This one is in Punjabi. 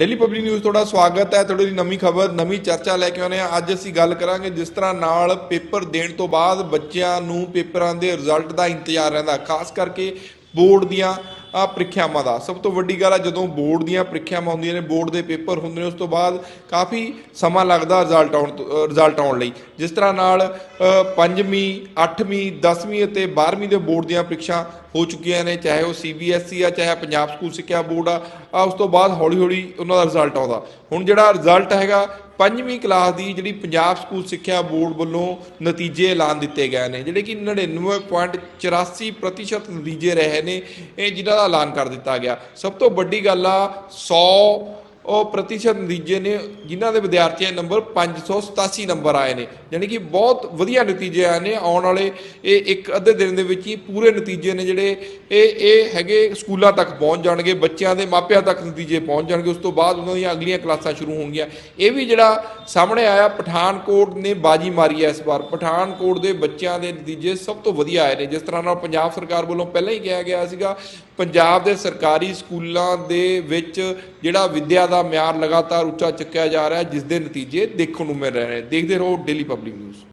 ਡੇਲੀ ਪਬਲਿਕ ਨਿਊਜ਼ ਤੁਹਾਡਾ ਸਵਾਗਤ ਹੈ, ਤੁਹਾਡੇ ਲਈ ਨਵੀਂ ਖਬਰ, ਨਵੀਂ ਚਰਚਾ ਲੈ ਕੇ ਆਉਂਦੇ ਹਾਂ। ਅੱਜ ਅਸੀਂ ਗੱਲ ਕਰਾਂਗੇ ਜਿਸ ਤਰ੍ਹਾਂ ਨਾਲ ਪੇਪਰ ਦੇਣ ਤੋਂ ਬਾਅਦ ਬੱਚਿਆਂ ਨੂੰ ਪੇਪਰਾਂ ਦੇ ਰਿਜ਼ਲਟ ਦਾ ਇੰਤਜ਼ਾਰ ਰਹਿੰਦਾ, ਖਾਸ ਕਰਕੇ ਬੋਰਡ ਦੀਆਂ ਆ ਪ੍ਰੀਖਿਆਵਾਂ ਦਾ। ਸਭ ਤੋਂ ਵੱਡੀ ਗੱਲ ਆ ਜਦੋਂ ਬੋਰਡ ਦੀਆਂ ਪ੍ਰੀਖਿਆਵਾਂ ਹੁੰਦੀਆਂ ਨੇ ਬੋਰਡ ਦੇ ਪੇਪਰ ਹੁੰਦੇ ਨੇ ਉਸ ਤੋਂ ਬਾਅਦ ਕਾਫੀ ਸਮਾਂ ਲੱਗਦਾ ਰਿਜ਼ਲਟ ਆਉਣ ਤੋਂ- ਰਿਜ਼ਲਟ ਆਉਣ ਲਈ। ਜਿਸ ਤਰ੍ਹਾਂ ਨਾਲ ਅ, ਪੰਜਵੀਂ 8ਵੀਂ 10ਵੀਂ ਅਤੇ 12ਵੀਂ ਦੇ ਬੋਰਡ ਦੀਆਂ ਪ੍ਰੀਖਿਆ ਹੋ ਚੁੱਕੀਆਂ ਨੇ ਚਾਹੇ ਉਹ ਸੀਬੀਐਸਈ ਆ ਚਾਹੇ ਪੰਜਾਬ ਸਕੂਲ ਸਿੱਖਿਆ ਬੋਰਡ ਆ ਆ ਉਸ ਤੋਂ ਬਾਅਦ ਹੌਲੀ ਹੌਲੀ ਉਹਨਾਂ ਦਾ ਰਿਜ਼ਲਟ ਆਉਂਦਾ। ਹੁਣ ਜਿਹੜਾ ਰਿਜ਼ਲਟ ਹੈਗਾ ਪੰਜਵੀਂ ਕਲਾਸ ਦੀ ਜਿਹੜੀ ਪੰਜਾਬ ਸਕੂਲ ਸਿੱਖਿਆ ਬੋਰਡ ਵੱਲੋਂ ਨਤੀਜੇ ਐਲਾਨ ਦਿੱਤੇ ਗਏ ਨੇ, ਜਿਹੜੇ ਕਿ 99.84% ਨਤੀਜੇ ਰਹੇ ਨੇ, ਇਹ ਜਿਨ੍ਹਾਂ ਦਾ ਐਲਾਨ ਕਰ ਦਿੱਤਾ ਗਿਆ। ਸਭ ਤੋਂ ਵੱਡੀ ਗੱਲ ਆ 100 ਉਹ ਪ੍ਰਤੀਸ਼ਤ ਨਤੀਜੇ ਨੇ, ਜਿਨ੍ਹਾਂ ਦੇ ਵਿਦਿਆਰਥੀਆਂ ਦੇ ਨੰਬਰ 587 ਨੰਬਰ ਆਏ ਨੇ। ਯਾਨੀ ਕਿ ਬਹੁਤ ਵਧੀਆ ਨਤੀਜੇ ਆਏ ਨੇ। ਆਉਣ ਵਾਲੇ ਇਹ ਇੱਕ ਅੱਧੇ ਦਿਨ ਦੇ ਵਿੱਚ ਹੀ ਪੂਰੇ ਨਤੀਜੇ ਨੇ ਜਿਹੜੇ ਇਹ ਇਹ ਹੈਗੇ ਸਕੂਲਾਂ ਤੱਕ ਪਹੁੰਚ ਜਾਣਗੇ, ਬੱਚਿਆਂ ਦੇ ਮਾਪਿਆਂ ਤੱਕ ਨਤੀਜੇ ਪਹੁੰਚ ਜਾਣਗੇ। ਉਸ ਤੋਂ ਬਾਅਦ ਉਹਨਾਂ ਦੀਆਂ ਅਗਲੀਆਂ ਕਲਾਸਾਂ ਸ਼ੁਰੂ ਹੋਣਗੀਆਂ। ਇਹ ਵੀ ਜਿਹੜਾ ਸਾਹਮਣੇ ਆਇਆ, ਪਠਾਨਕੋਟ ਨੇ ਬਾਜੀ ਮਾਰੀ ਹੈ ਇਸ ਵਾਰ। ਪਠਾਨਕੋਟ ਦੇ ਬੱਚਿਆਂ ਦੇ ਨਤੀਜੇ ਸਭ ਤੋਂ ਵਧੀਆ ਆਏ ਨੇ। ਜਿਸ ਤਰ੍ਹਾਂ ਨਾਲ ਪੰਜਾਬ ਸਰਕਾਰ ਵੱਲੋਂ ਪਹਿਲਾਂ ਹੀ ਕਿਹਾ ਗਿਆ ਸੀਗਾ ਪੰਜਾਬ ਦੇ ਸਰਕਾਰੀ ਸਕੂਲਾਂ ਦੇ ਵਿੱਚ ਜਿਹੜਾ ਵਿੱਦਿਆ ਦਾ ਮਿਆਰ ਲਗਾਤਾਰ ਉੱਚਾ ਚੱਕਿਆ ਜਾ ਰਿਹਾ ਜਿਸ ਦੇ ਨਤੀਜੇ ਦੇਖਣ ਨੂੰ ਮਿਲ ਰਹੇ ਨੇ। ਦੇਖਦੇ ਰਹੋ ਡੇਲੀ ਪਬਲਿਕ ਨਿਊਜ਼